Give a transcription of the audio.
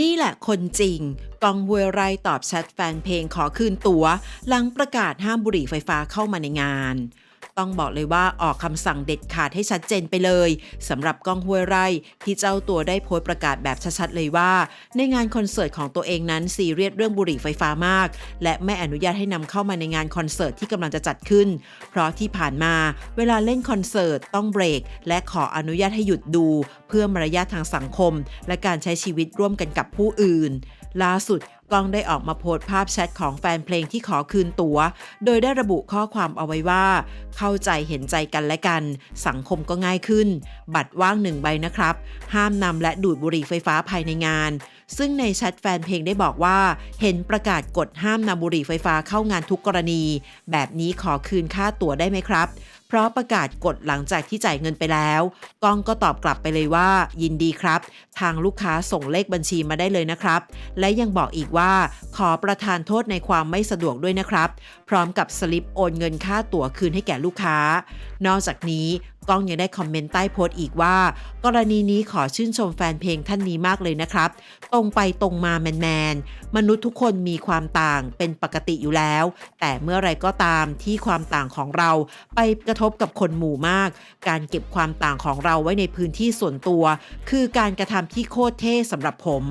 นี่แหละคนจริง กองหวยไรตอบแชทแฟนเพลงขอคืนตัว๋ว หลังประกาศห้ามบุหรี่ไฟฟ้าเข้ามาในงาน ต้องบอกเลยว่าออกคำสั่งเด็ดขาดให้ชัดเจนไปเลยสำหรับกองห้วยไร่ที่เจ้าตัวได้โพสต์ประกาศแบบชัดๆเลยว่า ในงานคอนเสิร์ตของตัวเองนั้นซีเรียสเรื่องบุหรี่ไฟฟ้ามาก และไม่อนุญาตให้นำเข้ามาในงานคอนเสิร์ตที่กำลังจะจัดขึ้น เพราะที่ผ่านมาเวลาเล่นคอนเสิร์ตต้องเบรก และขออนุญาตให้หยุดดู เพื่อมารยาททางสังคม และการใช้ชีวิตร่วมกันกับผู้อื่นล่าสุดกล้องได้ออกมาโพสต์ภาพแชทของแฟนเพลงที่ขอคืนตัว๋ว โดยได้ระบุข้อความเอาไว้ว่า เข้าใจเห็นใจกันและกัน สังคมก็ง่ายขึ้น บัตรว่างหนึ่งใบนะครับ ห้ามนำและดูดบุหรี่ไฟฟ้าภายในงานซึ่งในแชทแฟนเพลงได้บอกว่า เห็นประกาศกฎห้ามนำบุหรี่ไฟฟ้าเข้างานทุกกรณี แบบนี้ขอคืนค่าตั๋วได้ไหมครับ เพราะประกาศกฎหลังจากที่จ่ายเงินไปแล้วกองก็ตอบกลับไปเลยว่า ยินดีครับ ทางลูกค้าส่งเลขบัญชีมาได้เลยนะครับ และยังบอกอีกว่า ขอประทานโทษในความไม่สะดวกด้วยนะครับ พร้อมกับสลิปโอนเงินค่าตั๋วคืนให้แก่ลูกค้า นอกจากนี้ก้องยังได้คอมเมนต์ใต้โพสต์อีกว่า กรณีนี้ขอชื่นชมแฟนเพลงท่านนี้มากเลยนะครับตรงไปตรงมาแมนๆมนุษย์ทุกคนมีความต่างเป็นปกติอยู่แล้ว แต่เมื่อไรก็ตามที่ความต่างของเราไปกระทบกับคนหมู่มาก การเก็บความต่างของเราไว้ในพื้นที่ส่วนตัว คือการกระทำที่โคตรเท่สำหรับผม